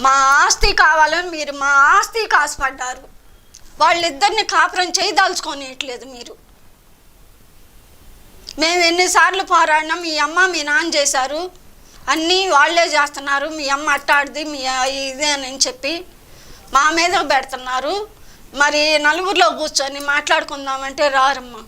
మా ఆస్తి కావాలని మీరు మా ఆస్తి కాసుపడ్డారు. వాళ్ళిద్దరిని కాపురం చేయదలుచుకోనియట్లేదు మీరు. మేము ఎన్నిసార్లు పోరాడినా మీ అమ్మ మీ నాన్న చేశారు. అన్నీ వాళ్ళే చేస్తున్నారు. మీ అమ్మ అట్టాడిది మీ ఇదే అని చెప్పి మా మీద పెడుతున్నారు. మరి నలుగురిలో కూర్చొని మాట్లాడుకుందామంటే రారమ్మా.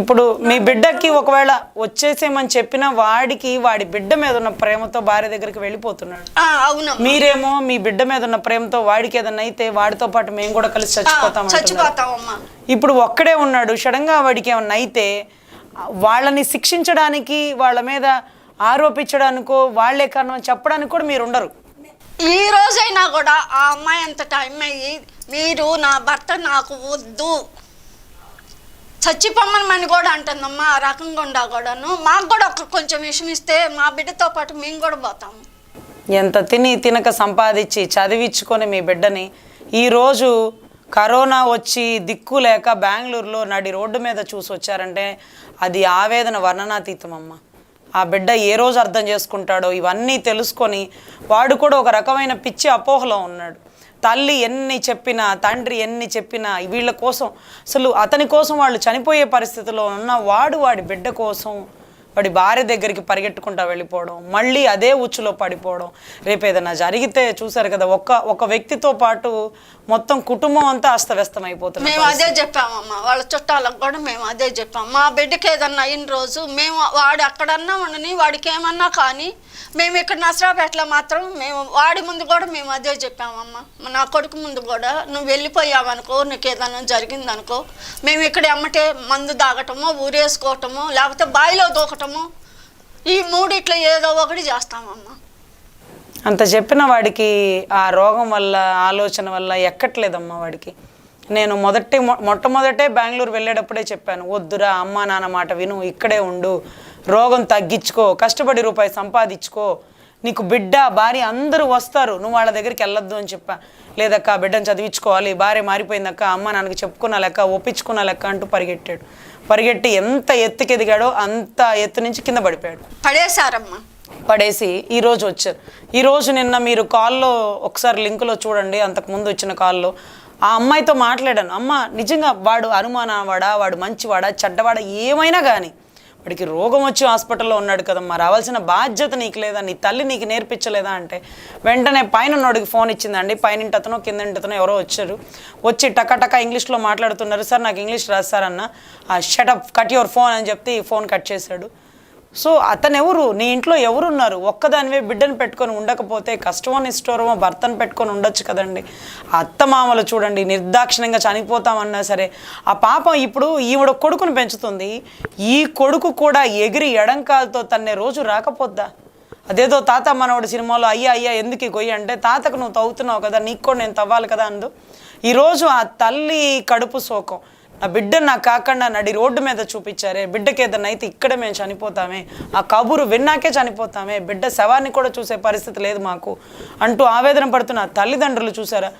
ఇప్పుడు మీ బిడ్డకి ఒకవేళ వచ్చేసేమని చెప్పిన వాడికి వాడి బిడ్డ మీద ఉన్న ప్రేమతో భార్య దగ్గరికి వెళ్ళిపోతున్నాడు. ఆ, అవునమ్మా. మీరేమో మీ బిడ్డ మీద ఉన్న ప్రేమతో వాడికి ఏదన్నా అయితే వాడితో పాటు మేము కూడా కలిసి చచ్చిపోతాం. చచ్చిపోతామమ్మా ఇప్పుడు ఒక్కడే ఉన్నాడు సడన్గా వాడికి ఏమన్నా అయితే వాళ్ళని శిక్షించడానికి వాళ్ళ మీద ఆరోపించడానికో వాళ్ళే కారణం చెప్పడానికి కూడా మీరు ఉండరు. ఈ రోజైనా కూడా ఆ అమ్మాయి అంత టైం అయ్యి మీరు నా భర్త నాకు వద్దు. చచ్చిపోమ్మని కూడా అంటుందమ్మా ఆ రకంగా ఉండా కూడాను. మాకు కూడా ఒక కొంచెం విషయం ఇస్తే మా బిడ్డతో పాటు మేము కూడా పోతాము. ఎంత తిని తినక సంపాదించి చదివించుకొని మీ బిడ్డని ఈరోజు కరోనా వచ్చి దిక్కు లేక బెంగళూరులో నడి రోడ్డు మీద చూసి వచ్చారంటే అది ఆవేదన వర్ణనాతీతం అమ్మ ఆ బిడ్డ ఏ రోజు అర్థం చేసుకుంటాడో ఇవన్నీ తెలుసుకొని వాడు కూడా ఒక రకమైన పిచ్చి అపోహలో ఉన్నాడు. తల్లి ఎన్ని చెప్పినా తండ్రి ఎన్ని చెప్పినా వీళ్ళ కోసం అసలు అతని కోసం వాళ్ళు చనిపోయే పరిస్థితిలో ఉన్న వాడు వాడి బిడ్డ కోసం వాడి భార్య దగ్గరికి పరిగెట్టుకుంటా వెళ్ళిపోవడం మళ్ళీ అదే ఉచ్చులో పడిపోవడం. రేపు ఏదైనా జరిగితే చూసారు కదా ఒక్క ఒక వ్యక్తితో పాటు మొత్తం కుటుంబం అంతా అస్తవ్యస్తం అయిపోతుంది. మేము అదే చెప్పామమ్మా వాళ్ళ చుట్టాలకు కూడా మేము అదే చెప్పాం. మా బిడ్డకి ఏదన్నా అయిన రోజు మేము వాడు అక్కడన్నా ఉండని వాడికి ఏమన్నా కానీ మేము ఇక్కడ నసరాపేటలో మాత్రం మేము వాడి ముందు కూడా మేము అదే చెప్పామమ్మా. నా కొడుకు ముందు కూడా నువ్వు వెళ్ళిపోయావనుకో నీకు ఏదైనా జరిగిందనుకో మేము ఇక్కడ ఎమ్మటే మందు తాగటమో ఊరేసుకోవటమో లేకపోతే బావిలో దూకటమో ఈ మూడిట్లో ఏదో ఒకటి చేస్తామమ్మా. అంత చెప్పిన వాడికి ఆ రోగం వల్ల ఆలోచన వల్ల ఎక్కట్లేదమ్మా వాడికి. నేను మొదటి మొట్టమొదటే బెంగళూరు వెళ్ళేటప్పుడే చెప్పాను వద్దురా అమ్మా నాన్న మాట విను ఇక్కడే ఉండు. రోగం తగ్గించుకో కష్టపడి రూపాయి సంపాదించుకో నీకు బిడ్డ భార్య అందరూ వస్తారు. నువ్వు వాళ్ళ దగ్గరికి వెళ్ళొద్దు అని చెప్పా. లేదక్క బిడ్డను చదివించుకోవాలి. భార్య మారిపోయిందక్క అమ్మ నాన్నకి చెప్పుకున్న లెక్క ఒప్పించుకున్న లెక్క అంటూ పరిగెట్టాడు. పరిగెట్టి ఎంత ఎత్తుకి ఎదిగాడో అంత ఎత్తు నుంచి కింద పడిపోయాడు. పడేశారమ్మా. పడేసి ఈరోజు వచ్చారు. ఈరోజు నిన్న మీరు కాల్లో ఒకసారి లింకులో చూడండి అంతకుముందు వచ్చిన కాల్లో. ఆ అమ్మాయితో మాట్లాడాను. అమ్మ నిజంగా వాడు అనుమానవాడా? వాడు మంచివాడా? చెడ్డవాడా? ఏమైనా కానీ వాడికి రోగం వచ్చి హాస్పిటల్లో ఉన్నాడు కదమ్మా. రావాల్సిన బాధ్యత నీకు లేదా? నీ తల్లి నీకు నేర్పించలేదా అంటే? వెంటనే పైన ఉన్నోడికి ఫోన్ ఇచ్చిందండి. పైన అతను కింద అతను ఎవరో వచ్చారు. వచ్చి టకాటకా ఇంగ్లీష్లో మాట్లాడుతున్నారు. సార్ నాకు ఇంగ్లీష్ రాదు సార్ అన్న. షటప్ కట్ యువర్ ఫోన్ అని చెప్తే ఈ ఫోన్ కట్ చేశాడు. సో అతను ఎవరు నీ ఇంట్లో ఎవరున్నారు? ఒక్కదానివే బిడ్డను పెట్టుకొని ఉండకపోతే కష్టమో నిష్ఠూరమో భర్తను పెట్టుకొని ఉండొచ్చు కదండి. అత్త మామలు చూడండి నిర్దాక్షిణ్యంగా చనిపోతామన్నా సరే ఆ పాపం ఇప్పుడు ఈవిడ కొడుకును పెంచుతుంది. ఈ కొడుకు కూడా ఎగిరి ఎడంకాలతో తన్నే రోజు రాకపోద్దా? అదేదో తాత మనవడు సినిమాలో అయ్యా అయ్యా ఎందుకు గొయ్యి? అంటే తాతకు నువ్వు తవ్వుతున్నావు కదా నీకు కూడా నేను తవ్వాలి కదా అందు. ఈరోజు ఆ తల్లి కడుపు శోకం నా బిడ్డ నాకు కాకుండా నడి రోడ్డు మీద చూపించారే. బిడ్డకి ఏదైనా అయితే ఇక్కడ మేము చనిపోతామే. ఆ కబురు విన్నాకే చనిపోతామే. బిడ్డ శవాన్ని కూడా చూసే పరిస్థితి లేదు మాకు. అంటూ ఆవేదన పడుతున్న తల్లిదండ్రులు చూసారా?